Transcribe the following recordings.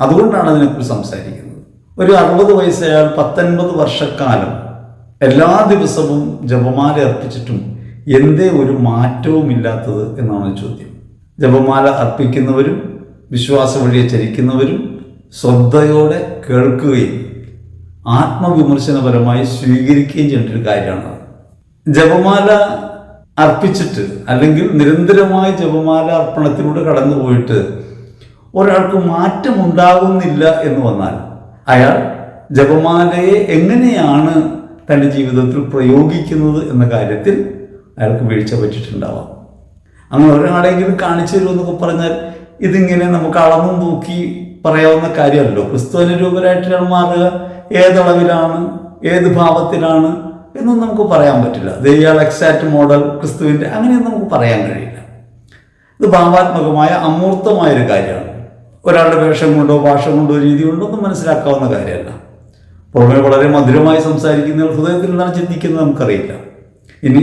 അതുകൊണ്ടാണ് അതിനെക്കുറിച്ച് സംസാരിക്കുന്നത്. ഒരു അറുപത് വയസ്സയാൾ പത്തൊൻപത് വർഷക്കാലം എല്ലാ ദിവസവും ജപമാല അർപ്പിച്ചിട്ടും എന്തേ ഒരു മാറ്റവും ഇല്ലാത്തത് എന്നാണ് ചോദ്യം. ജപമാല അർപ്പിക്കുന്നവരും വിശ്വാസ വഴിയെ ചരിക്കുന്നവരും ശ്രദ്ധയോടെ കേൾക്കുകയും ആത്മവിമർശനപരമായി സ്വീകരിക്കുകയും ചെയ്യേണ്ട ഒരു കാര്യമാണ് ജപമാല അർപ്പിച്ചിട്ട് അല്ലെങ്കിൽ നിരന്തരമായ ജപമാല അർപ്പണത്തിലൂടെ കടന്നു പോയിട്ട് ഒരാൾക്ക് മാറ്റമുണ്ടാകുന്നില്ല എന്ന് വന്നാൽ അയാൾ ജപമാലയെ എങ്ങനെയാണ് തന്റെ ജീവിതത്തിൽ പ്രയോഗിക്കുന്നത് എന്ന കാര്യത്തിൽ അയാൾക്ക് വീഴ്ച പറ്റിയിട്ടുണ്ടാവാം. അങ്ങനെ ഒരാളെങ്കിലും കാണിച്ചു തരുമെന്നൊക്കെ പറഞ്ഞാൽ ഇതിങ്ങനെ നമുക്ക് അളന്നും നോക്കി പറയാവുന്ന കാര്യമല്ലോ ക്രിസ്തു അനുരൂപരായിട്ടാണ് മാറുക ഏതളവിലാണ് ഏത് ഭാവത്തിലാണ് എന്നൊന്നും നമുക്ക് പറയാൻ പറ്റില്ല. ദയ്യാൾ എക്സാക്ട് മോഡൽ ക്രിസ്തുവിന്റെ അങ്ങനെയൊന്നും നമുക്ക് പറയാൻ കഴിയില്ല. ഇത് ഭാവാത്മകമായ അമൂർത്തമായൊരു കാര്യമാണ്. ഒരാളുടെ വേഷം കൊണ്ടോ ഭാഷ കൊണ്ടോ രീതി കൊണ്ടോ ഒന്നും മനസ്സിലാക്കാവുന്ന കാര്യമല്ല. പുറമെ വളരെ മധുരമായി സംസാരിക്കുന്ന എന്താണ് ചിന്തിക്കുന്നത് നമുക്കറിയില്ല. ഇനി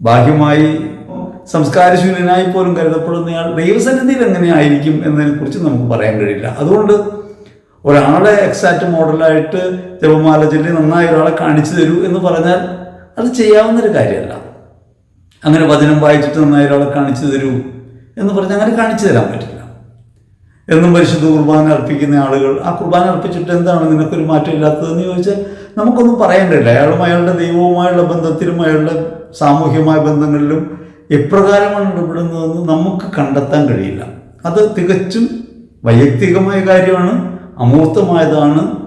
ബാഹ്യമായി സംസ്കാരശൂന്യനായി പോലും കരുതപ്പെടുന്നയാൾ ദൈവസന്നിധിയിൽ എങ്ങനെയായിരിക്കും എന്നതിനെക്കുറിച്ച് നമുക്ക് പറയാൻ കഴിയില്ല. അതുകൊണ്ട് ഒരാളെ എക്സാക്ട് മോഡലായിട്ട് ജപമാല ചൊല്ലി നന്നായി ഒരാളെ കാണിച്ചു തരൂ എന്ന് പറഞ്ഞാൽ അത് ചെയ്യാവുന്നൊരു കാര്യമല്ല. അങ്ങനെ വചനം വായിച്ചിട്ട് നന്നായി ഒരാളെ കാണിച്ചു തരൂ എന്ന് പറഞ്ഞാൽ അങ്ങനെ കാണിച്ചു തരാൻ പറ്റില്ല. എന്നും പരിശുദ്ധ കുർബാന അർപ്പിക്കുന്ന ആളുകൾ ആ കുർബാന അർപ്പിച്ചിട്ട് എന്താണ് നിനക്കൊരു മാറ്റം ഇല്ലാത്തതെന്ന് ചോദിച്ചാൽ നമുക്കൊന്നും പറയേണ്ടില്ല അയാളും അയാളുടെ ദൈവവുമായുള്ള ബന്ധത്തിലും അയാളുടെ സാമൂഹ്യമായ ബന്ധങ്ങളിലും എപ്രകാരമാണ് ഇടപെടുന്നതെന്ന് നമുക്ക് കണ്ടെത്താൻ കഴിയില്ല. അത് തികച്ചും വൈയക്തികമായ കാര്യമാണ് അമൂർത്തമായതാണ്.